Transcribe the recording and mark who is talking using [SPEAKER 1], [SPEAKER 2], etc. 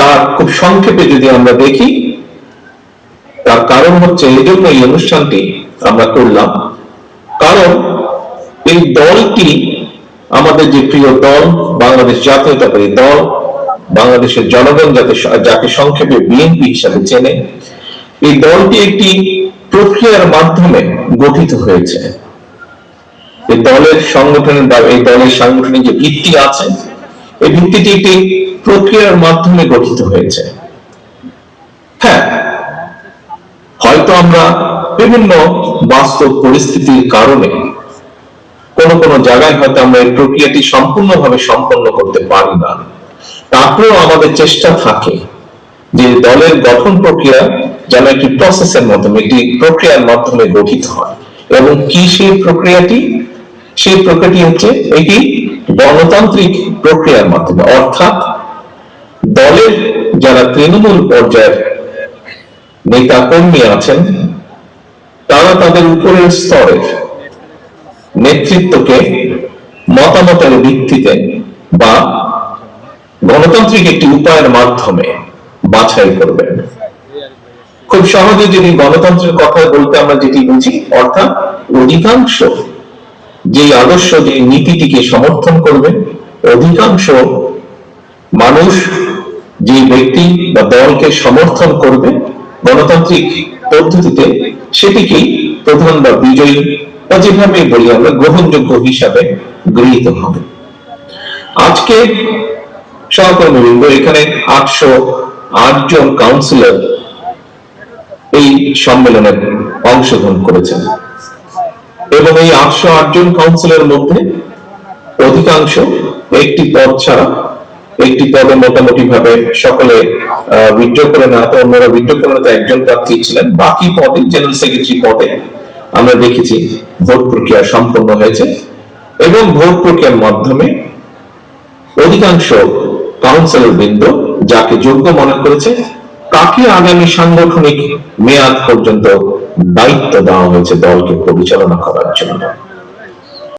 [SPEAKER 1] তার খুব সংক্ষেপে যদি আমরা দেখি তার কারণ হচ্ছে এই জন্য এই অনুষ্ঠানটি আমরা করলাম। কারণ এই দলটি আমাদের যে প্রিয় দল বাংলাদেশ জাতীয়তাবাদী দল বাংলাদেশের জনগণ যাতে যাকে সংক্ষেপে বিএনপি হিসাবে চেনে এই দলটি একটি প্রক্রিয়ার মাধ্যমে গঠিত হয়েছে। এই দলের সংগঠনের এই দলের সাংগঠনিক যে ভিত্তি আছে এই ভিত্তিটি একটি প্রক্রিয়ার মাধ্যমে গঠিত হয়েছে। হ্যাঁ হয়তো আমরা বিভিন্ন বাস্তব পরিস্থিতির কারণে কোন কোন জায়গায় হয়তো আমরা এই প্রক্রিয়াটি সম্পূর্ণভাবে সম্পন্ন করতে পারি না। তারপরেও আমাদের চেষ্টা থাকে যে দলের গঠন প্রক্রিয়া যেন একটি প্রসেসের মাধ্যমে, একটি প্রক্রিয়ার মাধ্যমে গঠিত হয় এবং কি সেই প্রক্রিয়াটি? সেই প্রক্রিয়াটি হচ্ছে এটি গণতান্ত্রিক প্রক্রিয়ার মাধ্যমে, অর্থাৎ দলের যারা তৃণমূল পর্যায়ের নেতা কর্মী আছেন, তারা তাদের উপরের স্তরের নেতৃত্বকে মতামতের ভিত্তিতে বা গণতান্ত্রিক একটি উপায়ের মাধ্যমে বাছাই করবেন খুব সহজে যদি গণতন্ত্রের কথা বলতে আমরা যেটি বুঝি, অর্থাৎ অধিকাংশ যে আদর্শ যে নীতিটিকে সমর্থন করবে, অধিকাংশ মানুষ ব্যক্তি বা দলকে সমর্থন করবে গণতান্ত্রিক পদ্ধতিতে, সেটিকেই প্রধান বা বিজয়ী বা যেভাবে বলি আমরা, গ্রহণযোগ্য হিসাবে গৃহীত হবে। আজকে সহকর্মীবৃন্দ, এখানে আটশো আট জন কাউন্সিলর এই সম্মেলনে অংশগ্রহণ করেছেন। এবং এই আটশো আট জন কাউন্সিলের মধ্যে অধিকাংশ একটি পদ ছাড়া একটি পদে মোটামুটি ভাবে সকলে উইথড্র করে না, তো অন্যরা উইথড্র করে না, তো একজন প্রার্থী ছিলেন। বাকি পদে জেনারেল সেক্রেটারি পদে আমরা দেখেছি ভোট প্রক্রিয়া সম্পন্ন হয়েছে এবং ভোট প্রক্রিয়ার মাধ্যমে অধিকাংশ কাউন্সিলর বৃন্দ যাকে যোগ্য মনে করেছে, তাকে আগামী সাংগঠনিক মেয়াদ পর্যন্ত দায়িত্ব দেওয়া হয়েছে দলকে পরিচালনা করার জন্য।